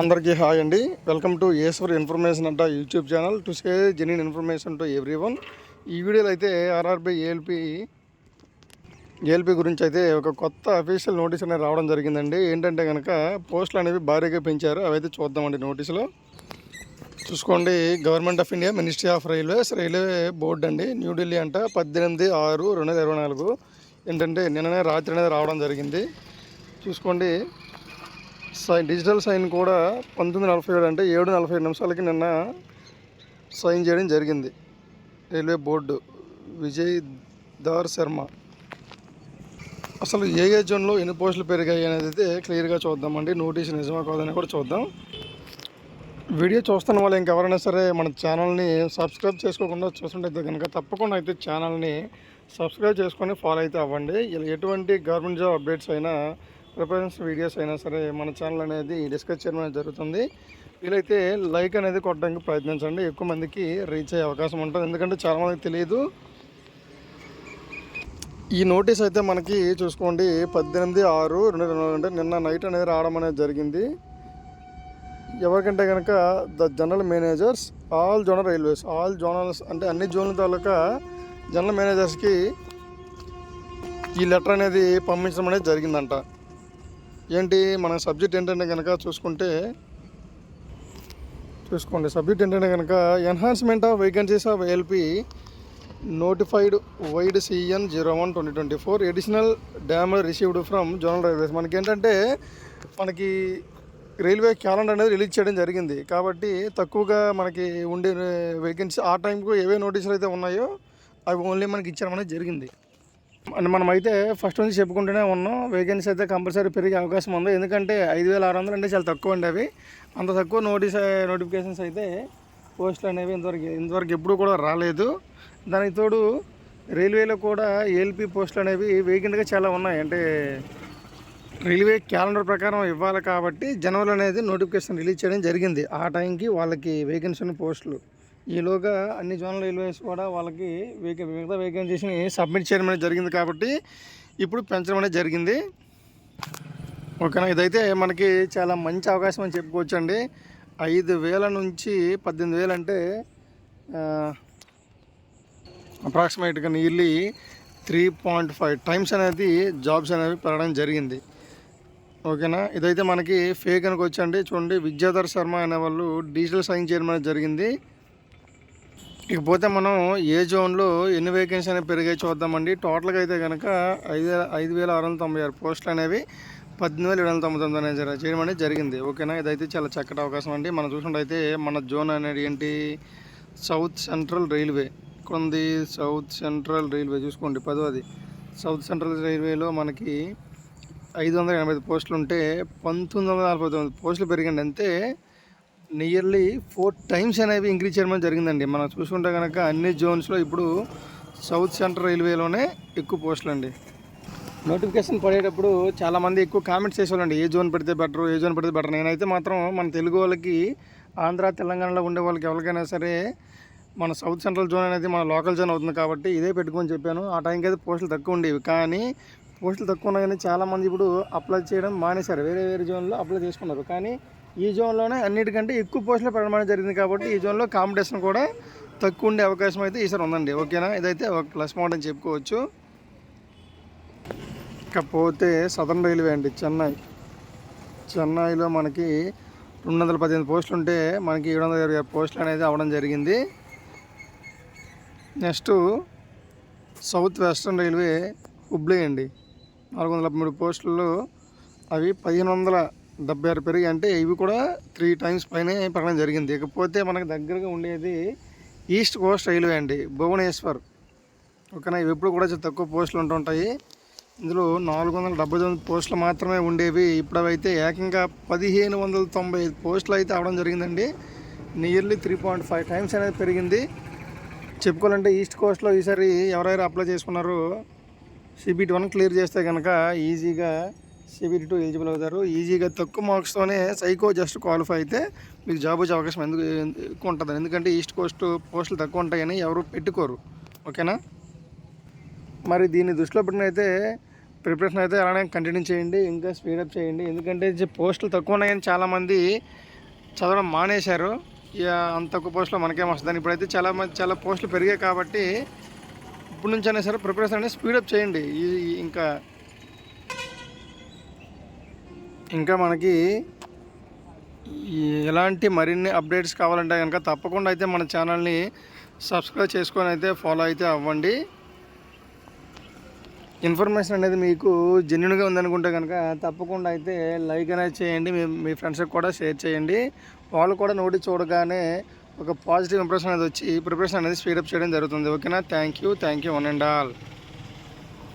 అందరికీ హాయ్ అండి. Welcome to Eshwar information అంట YouTube channel to say genuine information to everyone ఈ వీడియోలో అయితే ఆర్ఆర్బి ఏఎల్పి ఏఎల్పి గురించి అయితే ఒక కొత్త అఫీషియల్ నోటీస్ అనేది రావడం జరిగిందండి. ఏంటంటే కనుక పోస్టులు అనేవి భారీగా పెంచారు. అవైతే చూద్దామండి నోటీసులో చూసుకోండి. Government of India ministry of railways railway board అండి. న్యూఢిల్లీ అంట పద్దెనిమిది ఆరు రెండు వేల ఇరవై నాలుగు. ఏంటంటే నిన్ననే రాత్రి అనేది రావడం జరిగింది. చూసుకోండి. సైన్ డిజిటల్ సైన్ కూడా పంతొమ్మిది నలభై ఏడు అంటే ఏడు నలభై ఏడు నిమిషాలకి నిన్న సైన్ చేయడం జరిగింది. Railway board Vijay Dar Sharma. అసలు ఏ ఏ జోన్లో ఎన్ని పోస్టులు పెరిగాయి అనేది అయితే క్లియర్గా చూద్దామండి. నోటీస్ నిజమా కాదని కూడా చూద్దాం. వీడియో చూస్తున్న వాళ్ళు ఇంకెవరైనా సరే మన ఛానల్ని సబ్స్క్రైబ్ చేసుకోకుండా చూస్తుంటే కనుక తప్పకుండా అయితే ఛానల్ని సబ్స్క్రైబ్ చేసుకొని ఫాలో అయితే అవ్వండి. ఇలా ఎటువంటి గవర్నమెంట్ జాబ్ అప్డేట్స్ అయినా ప్రిఫరెన్స్ వీడియోస్ అయినా సరే మన ఛానల్ అనేది డిస్కస్ చేయడం అనేది జరుగుతుంది. వీలైతే లైక్ అనేది కొట్టడానికి ప్రయత్నించండి. ఎక్కువ మందికి రీచ్ అయ్యే అవకాశం ఉంటుంది. ఎందుకంటే చాలా మందికి తెలియదు. ఈ నోటీస్ అయితే మనకి చూసుకోండి. పద్దెనిమిది ఆరు రెండు రెండు అంటే నిన్న నైట్ అనేది రావడం అనేది జరిగింది. ఎవరికంటే కనుక the general managers all zonal railways all zonals అంటే అన్ని జోన్ల తాలూకా జనరల్ మేనేజర్స్కి ఈ లెటర్ అనేది పంపించడం అనేది జరిగిందంట. ఏంటి మన సబ్జెక్ట్ ఏంటంటే కనుక చూసుకుంటే చూసుకోండి సబ్జెక్ట్ ఏంటంటే కనుక enhancement of vacancies of LP notified vide CN zero one twenty twenty four additional damage received from zonal railways. మనకి ఏంటంటే మనకి రైల్వే క్యాలెండర్ అనేది రిలీజ్ చేయడం జరిగింది. కాబట్టి తక్కువగా మనకి ఉండే వేకెన్సీ ఆ టైంకు ఏవే నోటీసులు అయితే ఉన్నాయో అవి ఓన్లీ మనకి ఇచ్చడం అనేది జరిగింది. మనమైతే మనం అయితే ఫస్ట్ నుంచి చెప్పుకుంటూనే ఉన్నాం. వేకెన్సీ అయితే కంపల్సరీ పెరిగే అవకాశం ఉంది. ఎందుకంటే ఐదు వేల ఆరు వందలు అంటే చాలా తక్కువ అండి అవి. అంత తక్కువ నోటీస్ నోటిఫికేషన్స్ అయితే పోస్టులు అనేవి ఇంతవరకు ఇంతవరకు ఎప్పుడు కూడా రాలేదు. దానికి తోడు రైల్వేలో కూడా ఏఎల్పి పోస్టులు అనేవి వేకెంట్గా చాలా ఉన్నాయి. అంటే రైల్వే క్యాలెండర్ ప్రకారం ఇవ్వాలి కాబట్టి జనవరి అనేది నోటిఫికేషన్ రిలీజ్ చేయడం జరిగింది. ఆ టైంకి వాళ్ళకి వేకెన్సీ ఉన్న పోస్టులు. ఈలోగా అన్ని జోనల్ రైల్వేస్ కూడా వాళ్ళకి వేక మిగతా వేకెన్సీస్ని సబ్మిట్ చేయడం అనేది జరిగింది కాబట్టి ఇప్పుడు పెంచడం అనేది జరిగింది. ఓకేనా? ఇదైతే మనకి చాలా మంచి అవకాశం అని చెప్పుకోవచ్చు అండి ఐదు వేల నుంచి పద్దెనిమిది వేలు అంటే అప్రాక్సిమేట్గా nearly three point five times అనేది జాబ్స్ అనేవి పెరగడం జరిగింది. ఓకేనా? ఇదైతే మనకి ఫేక్ అనుకోవచ్చండి. చూడండి విద్యాధర్ శర్మ అనే వాళ్ళు డిజిటల్ సైన్ చేయడం అనేది జరిగింది. ఇకపోతే మనం ఏ జోన్లో ఎన్ని వేకెన్సీ అనేవి పెరిగాయి చూద్దామండి. టోటల్గా అయితే కనుక ఐదు ఐదు వేల ఆరు వందల తొంభై ఆరు పోస్టులు అనేవి పద్దెనిమిది వేల ఏడు వందల తొంభై తొమ్మిది అనేది చేయడం అనేది జరిగింది. ఓకేనా? ఇదైతే చాలా చక్కటి అవకాశం అండి. మనం చూసుకుంటే అయితే మన జోన్ అనేది ఏంటి? సౌత్ సెంట్రల్ రైల్వే ఇక్కడ ఉంది సౌత్ సెంట్రల్ రైల్వే చూసుకోండి పదవది సౌత్ సెంట్రల్ రైల్వేలో మనకి ఐదు వందల ఎనభై ఐదు పోస్టులు ఉంటే పంతొమ్మిది వందల నలభై తొమ్మిది పోస్టులు పెరిగింది అంతే నియర్లీ ఫోర్ టైమ్స్ అనేవి ఇంక్రీజ్ చేయడం జరిగిందండి. మనం చూసుకుంటే కనుక అన్ని జోన్స్లో ఇప్పుడు సౌత్ సెంట్రల్ రైల్వేలోనే ఎక్కువ పోస్టులు అండి. నోటిఫికేషన్ పడేటప్పుడు చాలామంది ఎక్కువ కామెంట్స్ చేసేవాళ్ళండి. ఏ జోన్ పెడితే బెటర్ ఏ జోన్ పెడితే బెటర్ నేనైతే మాత్రం మన తెలుగు వాళ్ళకి ఆంధ్ర తెలంగాణలో ఉండే వాళ్ళకి ఎవరికైనా సరే మన సౌత్ సెంట్రల్ జోన్ అనేది మన లోకల్ జోన్ అవుతుంది కాబట్టి ఇదే పెట్టుకొని చెప్పాను. ఆ టైంకి అయితే పోస్టులు తక్కువ ఉండేవి. కానీ పోస్టులు తక్కువ ఉన్నాయి కానీ చాలామంది ఇప్పుడు అప్లై చేయడం మానేశారు. వేరే వేరే జోన్లో అప్లై చేసుకున్నారు. కానీ ఈ జోన్లోనే అన్నిటికంటే ఎక్కువ పోస్టులు పెట్టడం అనేది జరిగింది కాబట్టి ఈ జోన్లో కాంపిటీషన్ కూడా తక్కువ ఉండే అవకాశం అయితే ఈసారి ఉందండి. ఓకేనా? ఇదైతే ఒక ప్లస్ పాయింట్ అని చెప్పుకోవచ్చు. ఇకపోతే సదర్న్ రైల్వే అండి చెన్నై. చెన్నైలో మనకి రెండు వందల పదిహేను పోస్టులు ఉంటే మనకి ఏడు వందల ఇరవై పోస్టులు అనేది అవ్వడం జరిగింది. Next south western railway Hubli అండి. నాలుగు వందల మూడు పోస్టులు అవి పదిహేను వందల డెబ్బై ఆరు పెరిగి అంటే ఇవి కూడా త్రీ టైమ్స్ పైనే పెరగడం జరిగింది. ఇకపోతే మనకు దగ్గరగా ఉండేది ఈస్ట్ కోస్ట్ రైల్వే అండి భువనేశ్వర్. ఓకేనా? ఇవి ఎప్పుడు కూడా తక్కువ పోస్టులు ఉంటుంటాయి ఇందులో నాలుగు వందల డెబ్బై తొమ్మిది పోస్టులు మాత్రమే ఉండేవి. ఇప్పుడు అయితే ఏకంగా పదిహేను వందల తొంభై ఐదు పోస్టులు అయితే అవడం జరిగిందండి. Nearly three point five times అనేది పెరిగింది. చెప్పుకోవాలంటే ఈస్ట్ కోస్ట్లో ఈసారి ఎవరెవరు అప్లై చేసుకున్నారో సిబిటి వన్ క్లియర్ చేస్తే కనుక ఈజీగా సిబిటి టూ ఎలిజిబుల్ అవుతారు. ఈజీగా తక్కువ మార్క్స్తోనే సైకో జస్ట్ క్వాలిఫై అయితే మీకు జాబ్ వచ్చే అవకాశం ఎందుకు ఎక్కువ ఉంటుంది. ఎందుకంటే ఈస్ట్ కోస్ట్ పోస్టులు తక్కువ ఉంటాయని ఎవరు పెట్టుకోరు. ఓకేనా? మరి దీన్ని దృష్టిలో పెట్టినైతే ప్రిపరేషన్ అయితే అలానే కంటిన్యూ చేయండి ఇంకా స్పీడప్ చేయండి. ఎందుకంటే పోస్టులు తక్కువ ఉన్నాయని చాలామంది చదవడం మానేశారు. ఇక అంత తక్కువ పోస్టులో మనకేం వస్తుందని ఇప్పుడైతే చాలా మంది చాలా పోస్టులు పెరిగాయి కాబట్టి ఇప్పటి నుంచి అయినా సరే ప్రిపరేషన్ అనేది స్పీడప్ చేయండి. ఈ- ఇంకా ఇంకా మనకి ఎలాంటి మరిన్ని అప్డేట్స్ కావాలంటే కనుక తప్పకుండా అయితే మన ఛానల్ని సబ్స్క్రైబ్ చేసుకొని అయితే ఫాలో అయితే అవ్వండి. ఇన్ఫర్మేషన్ అనేది మీకు జెన్యున్గా ఉందనుకుంటే కనుక తప్పకుండా అయితే లైక్ అనేది చేయండి. మీ మీ ఫ్రెండ్స్కి కూడా షేర్ చేయండి. వాళ్ళు కూడా నోటి చూడగానే ఒక పాజిటివ్ ఇంప్రెషన్ అనేది వచ్చి ప్రిపరేషన్ అనేది స్పీడప్ చేయడం జరుగుతుంది. ఓకేనా? Thank you. Thank you one and all.